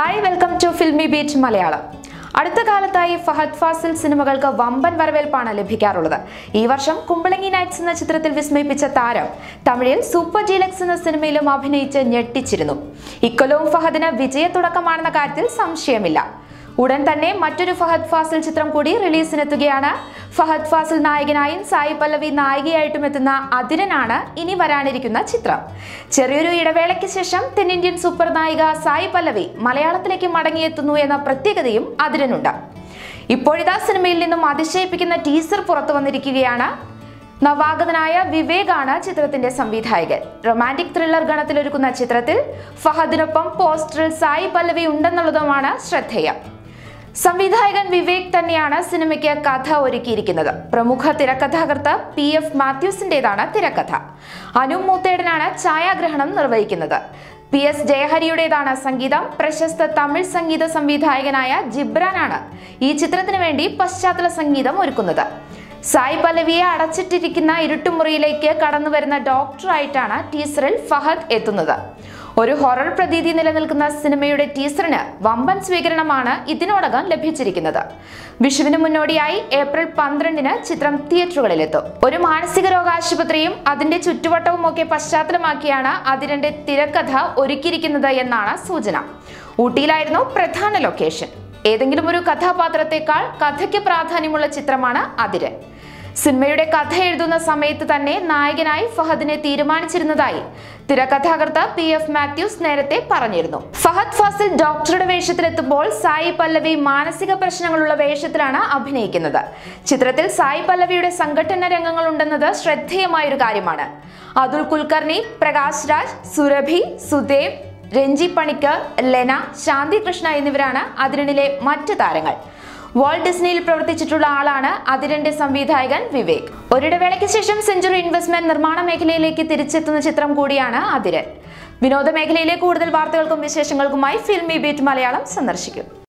Hi welcome to filmy beat Malayalam അടുത്ത കാലത്തായി ഫഹദ് ഫാസിൽ സിനിമകൾക്ക് വമ്പൻ വരവേൽപ്പാണ് ലഭിക്കാറുള്ളത്. ഈ വർഷം കുമ്പളങ്ങി നൈറ്റ്സ് എന്ന ചിത്രത്തിൽ വിസ്മയിപ്പിച്ച താരം തമിഴിൽ സൂപ്പർ ഡീലക്സ് എന്ന സിനിമയിലും അഭിനയിച്ച് ഞെട്ടിച്ചിരുന്നു. ഇക്കൊലവും ഫഹദിന് വിജയത്തുടക്കമാണെന്ന കാര്യത്തിൽ സംശയമില്ല. ഉടൻ തന്നെ മറ്റൊരു ഫഹദ് ഫാസിൽ ചിത്രം കൂടി റിലീസിനെത്തുകയാണ്. ഫഹദ് ഫാസിൽ നായകനായും സായി പല്ലവി നായികയായിട്ടും എത്തുന്ന അതിരനാണ് ഇനി വരാനിരിക്കുന്ന ചിത്രം. ചെറിയൊരു ഇടവേളയ്ക്ക് ശേഷം തെന്നിന്ത്യൻ സൂപ്പർ നായിക സായി പല്ലവി മലയാളത്തിലേക്ക് മടങ്ങിയെത്തുന്നു എന്ന പ്രത്യേകതയും അതിരനുണ്ട്. ഇപ്പോഴിതാ സിനിമയിൽ നിന്നും അതിശയിപ്പിക്കുന്ന ടീസർ പുറത്തു വന്നിരിക്കുകയാണ്. നവാഗതനായ വിവേകാണ് ചിത്രത്തിന്റെ സംവിധായകൻ. റൊമാന്റിക് ത്രില്ലർ ഗണത്തിലൊരുക്കുന്ന ചിത്രത്തിൽ ഫഹദിനൊപ്പം പോസ്റ്ററിൽ സായി പല്ലവി ഉണ്ടെന്നുള്ളതുമാണ് ശ്രദ്ധേയം. സംവിധായകൻ വിവേക് തന്നെയാണ് സിനിമയ്ക്ക് കഥ ഒരുക്കിയിരിക്കുന്നത്. പ്രമുഖ തിരക്കഥാകൃത്ത് പി എഫ് മാത്യൂസിന്റേതാണ് തിരക്കഥ. അനു മൂത്തേടനാണ് ഛായാഗ്രഹണം നിർവഹിക്കുന്നത്. പി എസ് ജയഹരിയുടേതാണ് സംഗീതം. പ്രശസ്ത തമിഴ് സംഗീത സംവിധായകനായ ജിബ്രാനാണ് ഈ ചിത്രത്തിന് വേണ്ടി പശ്ചാത്തല സംഗീതം ഒരുക്കുന്നത്. സായി പല്ലവിയെ അടച്ചിട്ടിരിക്കുന്ന ഇരുട്ടുമുറിയിലേക്ക് കടന്നു വരുന്ന ഡോക്ടറായിട്ടാണ് ടീസറിൽ ഫഹദ് എത്തുന്നത്. ഒരു ഹൊറർ പ്രതീതി നിലനിൽക്കുന്ന സിനിമയുടെ ടീസറിന് വമ്പൻ സ്വീകരണമാണ് ഇതിനോടകം ലഭിച്ചിരിക്കുന്നത്. വിഷുവിന് മുന്നോടിയായി ഏപ്രിൽ പന്ത്രണ്ടിന് ചിത്രം തിയേറ്ററുകളിലെത്തും. ഒരു മാനസിക രോഗാശുപത്രിയും അതിന്റെ ചുറ്റുവട്ടവും ഒക്കെ പശ്ചാത്തലമാക്കിയാണ് അതിരന്റെ തിരക്കഥ ഒരുക്കിയിരിക്കുന്നത് എന്നാണ് സൂചന. ഊട്ടിയിലായിരുന്നു പ്രധാന ലൊക്കേഷൻ. ഏതെങ്കിലും ഒരു കഥാപാത്രത്തെക്കാൾ കഥയ്ക്ക് പ്രാധാന്യമുള്ള ചിത്രമാണ് അതിരൻ. സിനിമയുടെ കഥ എഴുതുന്ന സമയത്ത് തന്നെ നായകനായി ഫഹദിനെ തീരുമാനിച്ചിരുന്നതായി തിരക്കഥാകൃത്ത് പി എഫ് മാത്യൂസ് നേരത്തെ പറഞ്ഞിരുന്നു. ഫഹദ് ഫാസിൽ ഡോക്ടറുടെ വേഷത്തിലെത്തുമ്പോൾ സായി പല്ലവി മാനസിക പ്രശ്നങ്ങളുള്ള വേഷത്തിലാണ് അഭിനയിക്കുന്നത്. ചിത്രത്തിൽ സായി പല്ലവിയുടെ സംഘടന രംഗങ്ങൾ ഉണ്ടെന്നത് ശ്രദ്ധേയമായൊരു കാര്യമാണ്. അതുൽ കുൽക്കർണി പ്രകാശ് രാജ് സുരഭി സുദേവ് രഞ്ജി പണിക്കർ ലെന ശാന്തി കൃഷ്ണ എന്നിവരാണ് അതിരണിലെ മറ്റ് താരങ്ങൾ. വാൾട്ട് ഡിസ്നിയിൽ പ്രവർത്തിച്ചിട്ടുള്ള ആളാണ് അതിരന്റെ സംവിധായകൻ വിവേക്. ഒരിടവേളയ്ക്ക് ശേഷം സെഞ്ചുറി ഇൻവെസ്റ്റ്മെന്റ് നിർമ്മാണ മേഖലയിലേക്ക് തിരിച്ചെത്തുന്ന ചിത്രം കൂടിയാണ് അതിരൻ. വിനോദ മേഖലയിലെ കൂടുതൽ വാർത്തകൾക്കും വിശേഷങ്ങൾക്കുമായി ഫിൽമി ബീറ്റ് മലയാളം സന്ദർശിക്കും.